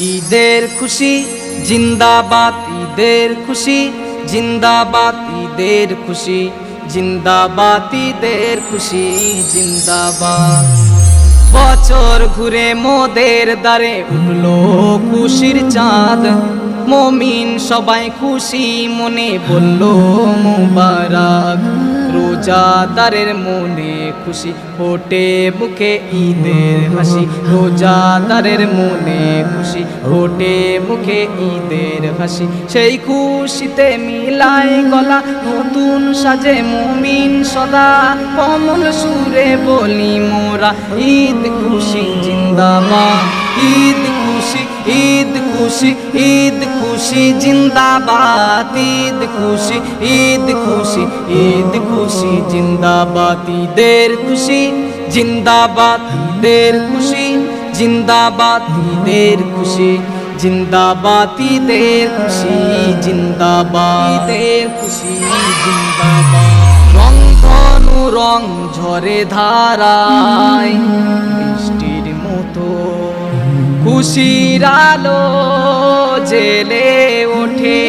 ঈদের খুশি, জিন্দাবাদ ঈদের খুশি, জিন্দাবাদ ঈদের খুশি, জিন্দাবাদ ঈদের খুশি, জিন্দাবাদ। বছর ঘুরে মোদের দ্বারে উঠল খুশির চাঁদ। মমিন সবাই খুশি মনে বলল, মুবারক। রোজাদারের মনে খুশি ফোটে মুখে ঈদের হাসি। রোজাদারের মনে খুশি ফোটে মুখে ঈদের হাসি। সেই খুশিতে মিলাই গলা, নতুন সাজে মুমিন সদা। কমল সুরে বলি, মোরা ঈদ খুশি, জিন্দাবাদ। ঈদ খুশি, ঈদ খুশি, জিন্দাবাদ, ঈদ খুশি ঈদ খুশি ঈদ খুশি, জিন্দাবাদ, ঈদের খুশি, জিন্দাবাদ, ঈদের খুশি, জিন্দাবাদ, ঈদের খুশি, জিন্দাবাদ, ঈদের খুশি, জিন্দাবাদ, ঈদের খুশি, জিন্দাবাদ। রং ধনু রং ঝরে ধারায় খুশির আলো জেলে ওঠে।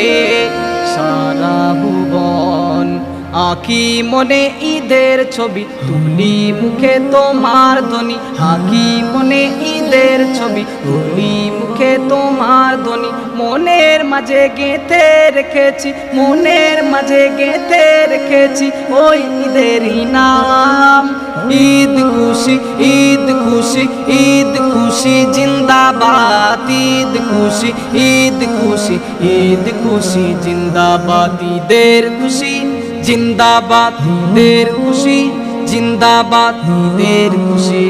আঁকি মনে ঈদের ছবি তুলি মুখে তোমার ধ্বনি। আঁকি মনে ঈদের ছবি তুলি মুখে তোমার ধ্বনি। মনের মাঝে গেঁথে রেখেছি, মনের মাঝে গেঁথে রেখেছি ওই ঈদেরই নাম ঈদ খুশি ঈদ খুশি ঈদ খুশি, জিন্দাবাদ। ঈদ খুশি ঈদ খুশি ঈদ খুশি, জিন্দাবাদ। ঈদের খুশি জিন্দাবাদ ঈদের খুশি জিন্দাবাদ ঈদের খুশি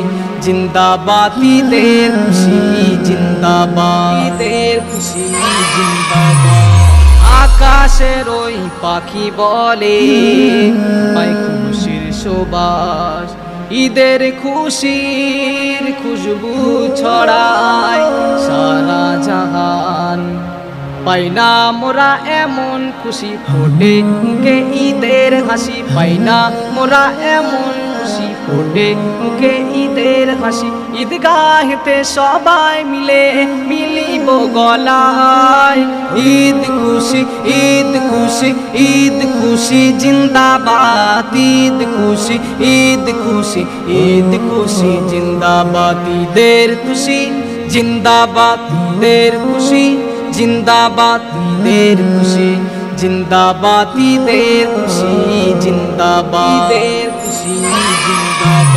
জিন্দাবাদ ঈদের খুশি জিন্দাবাদ ঈদের খুশি, জিন্দাবাদ। আকাশের ওই পাখি বলে পাই খুশির সুবাস। ঈদের খুশির খুশবু ছড়ায় সারা জাহান পাই না মোরা এমন খুশি, ফোটে মুখে ঈদের হাসি। পাই না মোরা এমন খুশি, ফোটে মুখে ঈদের হাসি। ঈদগাহেতে সবাই মিলে মিলিব গলায়। ঈদ খুশি ঈদ খুশি ঈদ খুশি, জিন্দাবাদ। ঈদ খুশি ঈদ খুশি ঈদ খুশি, জিন্দাবাদ। ঈদের খুশি, জিন্দাবাদ। ঈদের খুশি। জিন্দাবাদ ঈদের খুশি। জিন্দাবাদ ঈদের খুশি। জিন্দাবাদ। ঈদের খুশি। জিন্দাবাদ।